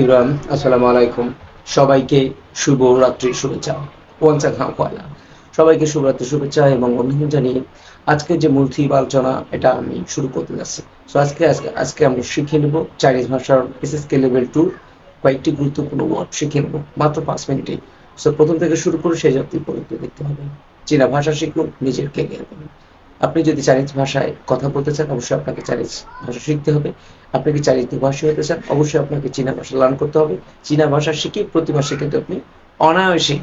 ইমরান, আসসালামু আলাইকুম। সবাইকে শুভ রাত্রির শুভেচ্ছা। সবাইকে শুভরাত্রি শুভেচ্ছা এবং অভিনন্দন জানিয়ে আজকে যে আলোচনা, এটা আমি শুরু করতে যাচ্ছি। সো আজকে আজকে আজকে আমরা শিখে নেব চাইনিজ ভাষার এসএসকে লেভেল টু কয়েকটি গুরুত্বপূর্ণ ওয়ার্ড শিখে নেব, মাত্র পাঁচ মিনিটে। সো প্রথম থেকে শুরু করে সেই জাতীয় পর্যন্ত দেখতে হবে। চীনা ভাষা শিখুন, নিজের কেরিয়ার আপনি যদি চাইনিজ ভাষায় কথা বলতে চান, অবশ্যই আপনাকে চাইনিজ ভাষা শিখতে হবে। আপনি কি চাইনিজ ভাষী হতে চান, অবশ্যই আপনাকে চীনা ভাষা লার্ন করতে হবে। চীনা ভাষা শিখে প্রতি মাসে কিন্তু আপনি অনায়াসে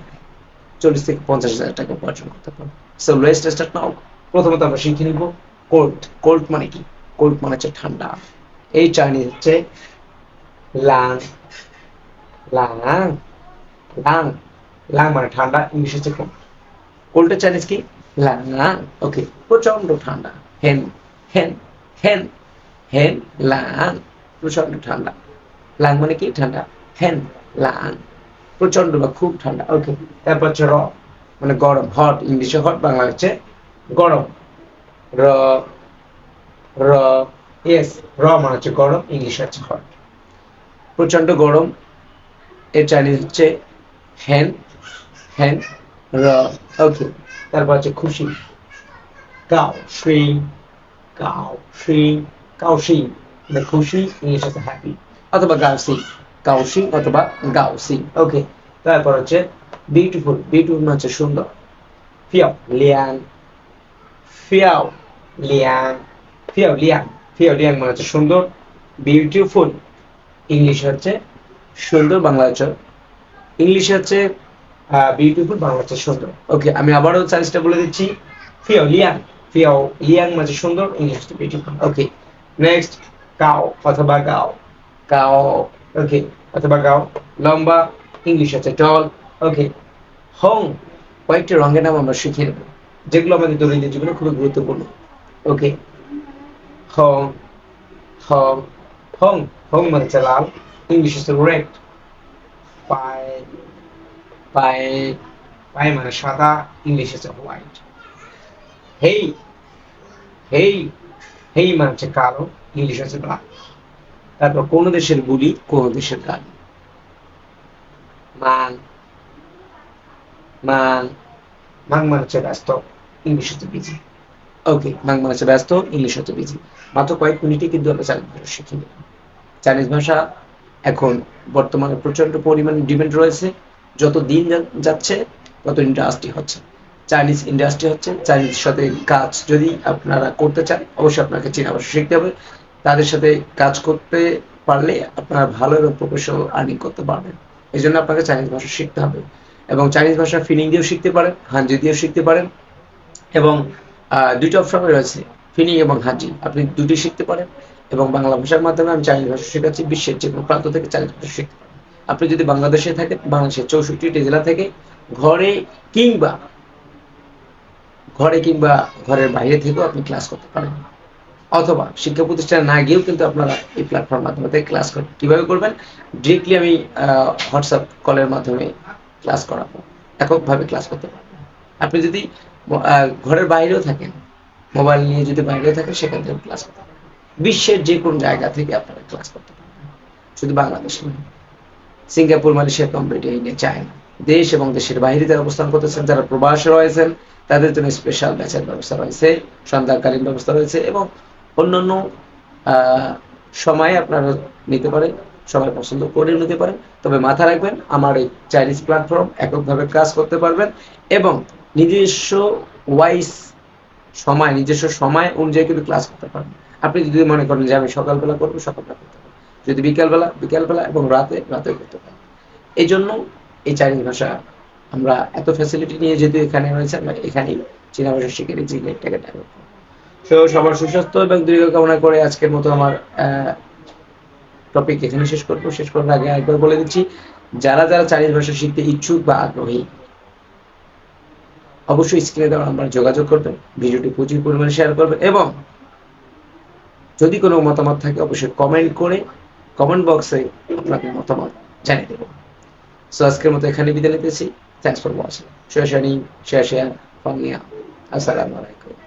চল্লিশ থেকে পঞ্চাশ হাজার টাকা উপার্জন করতে পারবেন। সো লেস্ট স্টার্ট নাও প্রথমত আমরা শিখে নিব কোল্ড কোল্ড মানে কি? কোল্ড মানে হচ্ছে ঠান্ডা। এই চাইনিজ হচ্ছে লাং। লাং। লাং। লাং মানে ঠান্ডা ইংলিশ হচ্ছে কোল্ড কোল্ডের চাইনিজ কি? লাং ওকে প্রচণ্ড ঠান্ডা হেন হেন হেন হেন লাং প্রচণ্ড ঠান্ডা লাং মানে কি ঠান্ডা হেন লাং প্রচণ্ড বা খুব ঠান্ডা ওকে তারপর হচ্ছে র মানে গরম হট ইংলিশে হট বাংলা হচ্ছে গরম র র ইয়েস র মানে হচ্ছে গরম ইংলিশে হচ্ছে হট প্রচণ্ড গরম এর চাইনিজ হচ্ছে হ্যান হ্যান র ওকে তারপর হচ্ছে খুশি। গাও শ্রী গাও শ্রী শ্রী মানে খুশি, ইংলিশ হচ্ছে হ্যাপি অথবা গাও সি গাও সি অথবা গাও সি ওকে তারপর হচ্ছে বিউটিফুল বিউটিফুল মানে হচ্ছে সুন্দর। ফিয়াও লিয়াং ফিয়াও লিয়াং ফিয়াও লিয়াং ফিয়াও লিয়াং মানে হচ্ছে সুন্দর বিউটিফুল ইংলিশ হচ্ছে সুন্দর বাংলা হচ্ছে, ইংলিশ হচ্ছে বিউটিফুল বাংলা হচ্ছে সুন্দর। ওকে আমি আবারও চাইনিজটা বলে দিচ্ছি। ফিয়াও লিয়াং ফিয়াও লিয়াং মানে সুন্দর ইংলিশ বিউটিফুল ওকে নেক্সট কাও অথবা গাও গাও ওকে অথবা গাও লম্বা ইংলিশ হচ্ছে টল ওকে হং কয়েকটি রঙের নাম আমরা শিখে নেব যেগুলো আমাদের দৈনন্দিন জীবনে খুবই গুরুত্বপূর্ণ। ওকে হং হং হং হং মানে লাল ইংলিশ হচ্ছে রেড পায়ে মানে সাদা ইংলিশ মানে কালো, ইংলিশ হচ্ছে তারপর কোন দেশের বুলি, কোন দেশের গান মান মান মাং মানে ব্যস্ত, ইংলিশ হচ্ছে বিজি ওকে মাং ব্যস্ত, ইংলিশ হচ্ছে বিজি মাত্র কয়েক মিনিটে কিন্তু আমরা চাইনিজ ভাষা শিখে চাইনিজ ভাষা এখন বর্তমানে প্রচণ্ড পরিমাণে ডিমান্ড রয়েছে। যত দিন যাচ্ছে, তত ইন্ডাস্ট্রি হচ্ছে। চাইনিজ ইন্ডাস্ট্রি হচ্ছে চাইনিজ সাথে কাজ যদি আপনারা করতে চান, অবশ্যই আপনাকে চীনা ভাষা শিখতে হবে। তাদের সাথে কাজ করতে পারলে আপনারা ভালো এবং প্রফেশনাল আর্নিং করতে পারবেন। এই জন্য আপনাকে চাইনিজ ভাষা শিখতে হবে। এবং চাইনিজ ভাষা ফিনিং দিয়েও শিখতে পারেন, হানজি দিয়েও শিখতে পারেন। এবং দুইটা অপশন রয়েছে, ফিনিং এবং হাজি আপনি দুটি শিখতে পারেন। এবং বাংলা ভাষার মাধ্যমে আমি চাইনিজ ভাষা শেখাচ্ছি, বিশ্বের যে কোনো প্রান্ত থেকে চাইনিজ ভাষা শিখতে পারেন। আপনি যদি বাংলাদেশে থাকেন, বাংলাদেশের চৌষট্টিটি জেলা থেকে ঘরে কিংবা ঘরে কিংবা ঘরের বাইরে থেকেও আপনি ক্লাস করতে পারেন। অথবা শিক্ষা প্রতিষ্ঠানে না গিয়েও কিন্তু আপনারা এই প্ল্যাটফর্ম মাধ্যমে থেকে ক্লাস করবেন কীভাবে করবেন? ডিরেক্টলি আমি হোয়াটসঅ্যাপ কলের মাধ্যমে ক্লাস করাবো। এককভাবে ক্লাস করতে পারবেন। আপনি যদি ঘরের বাইরেও থাকেন মোবাইল নিয়ে যদি বাইরেও থাকেন, সেখান থেকে ক্লাস করতে পারবেন। বিশ্বের যে কোনো জায়গা থেকে আপনারা ক্লাস করতে পারবেন। শুধু বাংলাদেশ নয়। Singapore, Malaysia computer India China দেশ এবং দেশের বাইরে যারা অবস্থান করতেছেন, যারা প্রবাসে রয়েছেন, তাদের জন্য স্পেশাল ব্যাচের ব্যবস্থা রয়েছে, সন্ধ্যাকালীন ব্যবস্থা রয়েছে এবং অন্যান্য সময়ে আপনারা নিতে পারেন, সবাই পছন্দ করে নিতে পারেন। তবে মাথা রাখবেন, আমার এই চাইনিজ প্ল্যাটফর্ম এককভাবে কাজ করতে পারবেন এবং নিজস্ব ওয়াইস সময়, নিজস্ব সময় অনুযায়ী কিন্তু ক্লাস করতে পারবেন। আপনি যদি মনে করেন যে আমি সকালবেলা করব, সকালবেলা করতে যদি বিকালবেলা বিকালবেলা এবং রাতে রাতে করতে পারবেন এই জন্য এই চাইনিজ ভাষা আমরা এত ফ্যাসিলিটি নিয়ে যেহেতু এখানে রয়েছে, আমরা এখানেই চীনা ভাষা শিখে নিচ্ছি তো সবার সুস্বাস্থ্য এবং দীর্ঘ কামনা করে আজকের মতো আমার টপিক এখানে শেষ করব। শেষ করার আগে একবার বলে দিচ্ছি, যারা যারা চাইনিজ ভাষা শিখতে ইচ্ছুক বা আগ্রহী, অবশ্যই স্ক্রিনে দেওয়া নাম্বার যোগাযোগ করবেন, ভিডিওটি প্রচুর পরিমাণে শেয়ার করবেন এবং যদি কোনো মতামত থাকে, অবশ্যই কমেন্ট করে কমেন্ট বক্সে আপনাদের মতামত জানিয়ে দেবো। সো আজকের মতো এখানে বিদায় নিতেছি। Thanks for watching share sharing share share ফং আসসালামু আলাইকুম